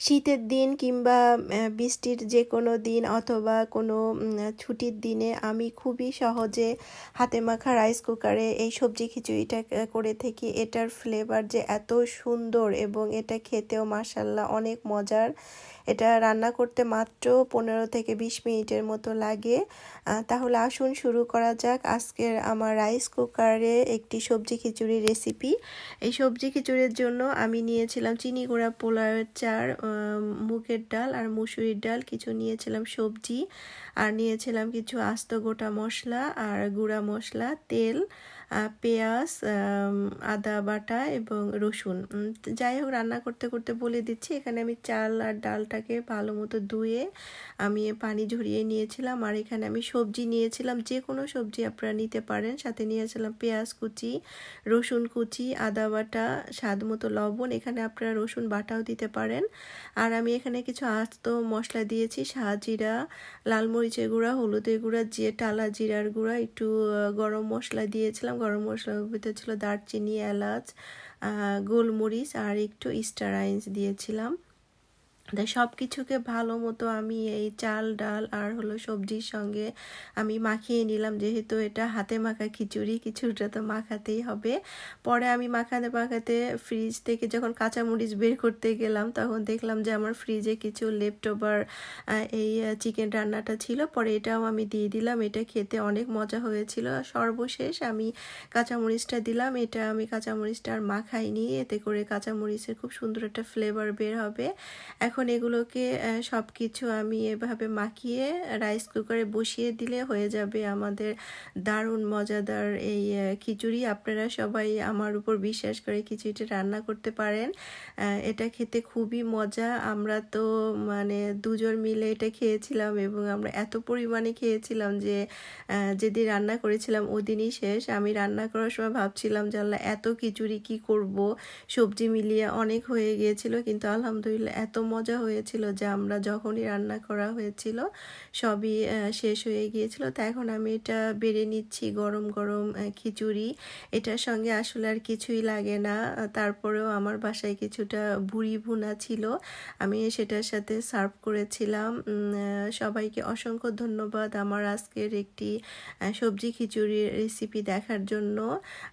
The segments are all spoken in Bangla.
শীতের দিন কিংবা বৃষ্টির যে কোনো দিন অথবা কোনো ছুটির দিনে আমি খুবই সহজে হাতে মাখা রাইস কুকারে এই সবজি খিচুড়িটা করে থাকি। এটার ফ্লেভার যে এত সুন্দর এবং এটা খেতেও মাসাল্লাহ অনেক মজার। এটা রান্না করতে মাত্র পনেরো থেকে বিশ মিনিটের মতো লাগে। তাহলে আসুন শুরু করা যাক আজকের আমার রাইস কুকারে একটি সবজি খিচুড়ি রেসিপি এই সবজি খিচুড়ির জন্য আমি নিয়েছিলাম চিনি গুঁড়া পোলার চার মুগের ডাল আর মুসুরির ডাল, কিছু নিয়েছিলাম সবজি আর নিয়েছিলাম কিছু আস্ত গোটা মশলা আর গুঁড়া মশলা, তেল পেঁয়াজ আদা বাটা এবং রসুন। যাই হোক, রান্না করতে করতে বলে দিচ্ছি, এখানে আমি চাল আর ডালটাকে ভালো মতো ধুয়ে আমি পানি ঝরিয়ে নিয়েছিলাম। আর এখানে আমি সবজি নিয়েছিলাম, যে কোনো সবজি আপনারা নিতে পারেন। সাথে নিয়েছিলাম পেঁয়াজ কুচি, রসুন কুচি, আদা বাটা, স্বাদ মতো লবণ। এখানে আপনারা রসুন বাটাও দিতে পারেন। আর আমি এখানে কিছু আস্ত মশলা দিয়েছি সাজিরা লাল মরিচের গুঁড়া, হলুদের গুঁড়া, যে টালা জিরার গুঁড়া, একটু গরম মশলা দিয়েছিলাম। গরম মশলার ভিতরে ছিল দারচিনি এলাচ গোলমরিচ আর একটু স্টারাইন্স দিয়েছিলাম। তাই সব কিছুকে ভালো মতো আমি এই চাল, ডাল আর হলো সবজির সঙ্গে আমি মাখিয়ে নিলাম। যেহেতু এটা হাতে মাখা খিচুড়ি কিছুটা তো মাখাতেই হবে। পরে আমি মাখাতে মাখাতে ফ্রিজ থেকে যখন কাঁচামরিচ বের করতে গেলাম, তখন দেখলাম যে আমার ফ্রিজে কিছু লেফট ওভার এই চিকেন রান্নাটা ছিল। পরে এটাও আমি দিয়ে দিলাম। এটা খেতে অনেক মজা হয়েছিল। সর্বশেষ আমি কাঁচামরিচটা দিলাম। এটা আমি কাঁচামরিচটা আর মাখাইনি। এতে করে কাঁচামরিচের খুব সুন্দর একটা ফ্লেভার বের হবে। এখন এখন এগুলোকে সব কিছু আমি এভাবে মাখিয়ে রাইস কুকারে বসিয়ে দিলে হয়ে যাবে আমাদের দারুণ মজাদার এই খিচুড়ি। আপনারা সবাই আমার উপর বিশ্বাস করে খিচুড়িটা রান্না করতে পারেন। এটা খেতে খুবই মজা। আমরা তো মানে দুজন মিলে এটা খেয়েছিলাম এবং আমরা এত পরিমাণে খেয়েছিলাম যে যেদিন রান্না করেছিলাম ওদিনই শেষ। আমি রান্না করার সময় ভাবছিলাম যে, আল্লাহ, এত খিচুড়ি কি করব? সবজি মিলিয়ে অনেক হয়ে গিয়েছিল, কিন্তু আলহামদুলিল্লাহ এত মজা মজা হয়েছিল যে আমরা যখনই রান্না করা হয়েছিল, সবই শেষ হয়ে গিয়েছিল। তো এখন আমি এটা বেড়ে নিচ্ছি গরম গরম খিচুড়ি। এটার সঙ্গে আসলে আর কিছুই লাগে না। তারপরেও আমার বাসায় কিছুটা বুড়ি ভুনা ছিল। আমি সেটার সাথে সার্ভ করেছিলাম। সবাইকে অসংখ্য ধন্যবাদ আমার আজকের একটি সবজি খিচুড়ির রেসিপি দেখার জন্য।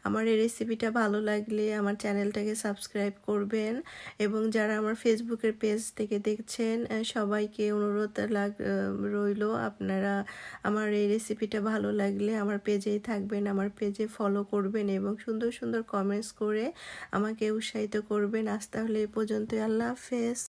আমার এই রেসিপিটা ভালো লাগলে আমার চ্যানেলটাকে সাবস্ক্রাইব করবেন। এবং যারা আমার ফেসবুকের পেজ থেকে দেখছেন সবাইকে অনুরোধ লাগ রইল আপনারা আমার এই রেসিপিটা ভালো লাগলে আমার পেজেই থাকবেন, আমার পেজে ফলো করবেন এবং সুন্দর সুন্দর কমেন্টস করে আমাকে উৎসাহিত করবেন। আজ তাহলে এ পর্যন্ত আল্লাহ হাফেজ।